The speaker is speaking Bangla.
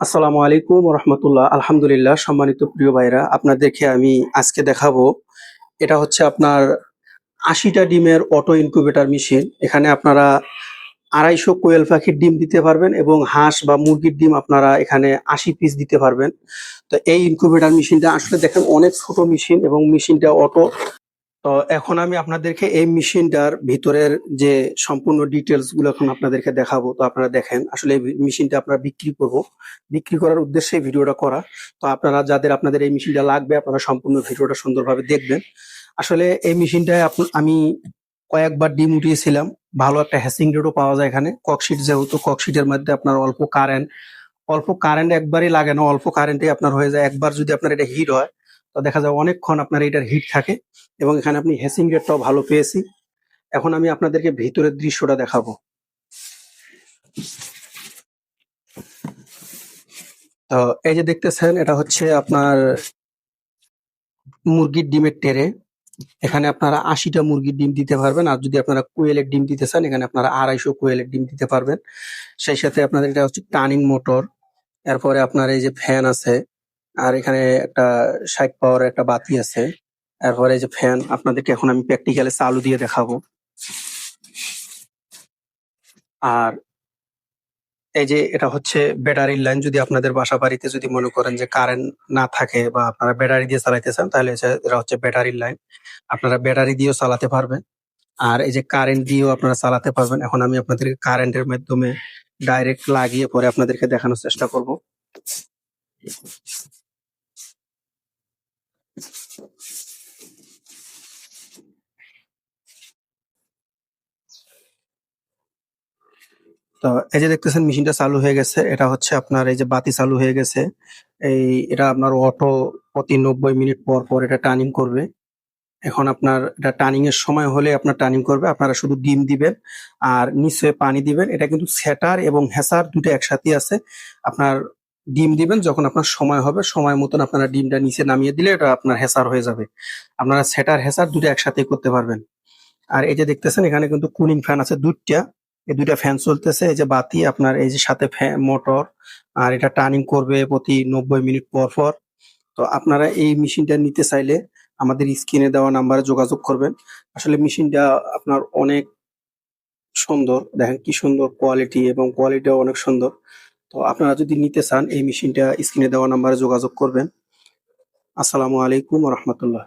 আসসালামু আলাইকুম রহমতুল্লাহ আলহামদুলিল্লাহ, সম্মানিত প্রিয় ভাইরা আপনাদেরকে আমি আজকে দেখাবো। এটা হচ্ছে আপনার আশিটা ডিমের অটো ইনকিউবেটর মেশিন এখানে আপনারা আড়াইশো কোয়েল পাখির ডিম দিতে পারবেন এবং হাঁস বা মুরগির ডিম আপনারা এখানে আশি পিস দিতে পারবেন। তো এই ইনকিউবেটর মেশিনটা আসলে দেখেন অনেক ছোট মেশিন এবং মেশিনটা অটো তো এখন আমি আপনাদেরকে এই মেশিনটার ভিতরের যে সম্পূর্ণ ডিটেলসগুলো এখন আপনাদেরকে দেখাবো, তো আপনারা দেখেন আসলে এই মেশিনটা আপনারা বিক্রি করব। বিক্রি করার উদ্দেশ্যে ভিডিওটা করা। তো আপনারা যাদের আপনাদের এই মেশিনটা লাগবে, আপনারা সম্পূর্ণ ভিডিওটা সুন্দরভাবে দেখবেন। আসলে এই মেশিনটায় আমি কয়েকবার ডিম উঠিয়েছিলাম। ভালো একটা হ্যাসিং রেটও পাওয়া যায় এখানে। ককশিট যেহেতু ককশিটের মধ্যে আপনার অল্প কারেন্ট অল্প কারেন্ট একবারই লাগে না, অল্প কারেন্টে আপনার হয়ে যায়। একবার যদি আপনার এটা হিট হয় তো দেখা যায় অনেকক্ষণ আপনার এটার হিট থাকে এবং এখানে আপনি হ্যাসিং রেটটাও ভালো পেয়েছি। এখন আমি আপনাদেরকে ভিতরের দৃশ্যটা দেখাবো। তো এই যে দেখতেছেন, এটা হচ্ছে আপনার মুরগির ডিমের টেরে। এখানে আপনারা আশিটা মুরগির ডিম দিতে পারবেন আর যদি আপনারা কোয়েলের ডিম দিতে চান, এখানে আপনারা আড়াইশো কোয়েলের ডিম দিতে পারবেন। সেই সাথে আপনাদের এটা হচ্ছে টার্নিং মোটর এরপরে আপনার এই যে ফ্যান আছে আর এখানে একটা ষাট পাওয়ার একটা বাতি আছে। এরপরে এই যে ফ্যান আপনাদেরকে এখন আমি প্র্যাকটিক্যালে চালু দিয়ে দেখাবো। আর এই যে এটা হচ্ছে ব্যাটারির লাইন যদি আপনাদের বাসা বাড়িতে যদি মনে করেন যে কারেন্ট না থাকে বা আপনারা ব্যাটারি দিয়ে চালাইতে চান, তাহলে এটা- এটা হচ্ছে ব্যাটারির লাইন আপনারা ব্যাটারি দিয়েও চালাতে পারবেন। আর এই যে কারেন্ট দিয়েও আপনারা চালাতে পারবেন। এখন আমি আপনাদেরকে কারেন্টের মাধ্যমে ডাইরেক্ট লাগিয়ে পরে আপনাদেরকে দেখানোর চেষ্টা করব। তো এই যে দেখতেছেন মেশিনটা চালু হয়ে গেছে, এটা হচ্ছে আপনার এই যে বাতি চালু হয়ে গেছে। এই এটা আপনার অটো প্রতি নব্বই মিনিট পর পর এটা টার্নিং করবে। এখন আপনার এটা টার্নিং এর সময় হলে আপনার টার্নিং করবে, আপনারা শুধু ডিম দিবেন আর নিচে পানি দিবেন। এটা কিন্তু সেটার এবং হেসার দুটো একসাথে আছে। আপনার ডিম দিবেন যখন আপনার সময় হবে, সময় মতন আপনারা ডিমটা নিচে নামিয়ে দিলে এটা আপনার হেসার হয়ে যাবে। আপনারা সেটার হেসার দুটো একসাথে করতে পারবেন। আর এই যে দেখতেছেন এখানে কিন্তু কুলিং ফ্যান আছে দুইটা। এই দুইটা ফ্যান চলতেছে, এই যে বাতি, আপনার এই যে সাথে মোটর আর এটা টার্নিং করবে প্রতি নব্বই মিনিট পর পর। তো আপনারা এই মেশিনটা নিতে চাইলে আমাদের স্ক্রিনে দেওয়া নাম্বারে যোগাযোগ করবেন। আসলে মেশিনটা আপনার অনেক সুন্দর, দেখেন কি সুন্দর কোয়ালিটি এবং কোয়ালিটিও অনেক সুন্দর। তো আপনারা যদি নিতে চান, এই মেশিনটা স্ক্রিনে দেওয়া নাম্বারে যোগাযোগ করবেন। আসসালামু আলাইকুম রহমতুল্লাহ।